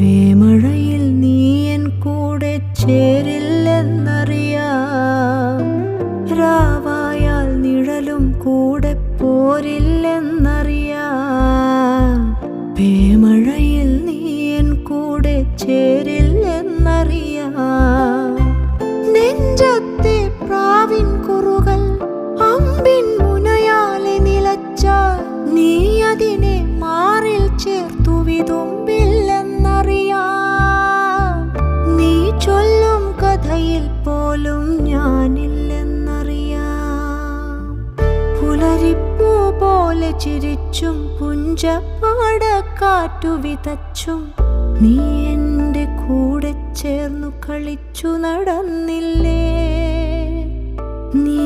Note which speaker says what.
Speaker 1: വേമഴയിൽ നീ എൻ കൂടെ ചേരില്ലെന്നറിയാം. രാവായാൽ നിഴലും കൂടെ പോരില്ലെന്നറിയാം. വേമഴയിൽ നീ എൻ കൂടെ ചേരില്ലെന്നറിയാം. നെഞ്ചത്തെ പ്രാവിൻ കുറുകൾ അമ്പിൻ മുനയാലെ നിലച്ചാൽ നീ അതിനെ മാറിൽ ചേർത്തു കഥയിൽ പോലും ഞാനില്ലെന്നറിയാം. പുലരിപ്പൂ പോലെ ചിരിച്ചും പുഞ്ചപ്പാടക്കാറ്റു വിതച്ചും നീ എന്റെ കൂടെ ചേർന്നു കളിച്ചു നടന്നില്ലേ? നീ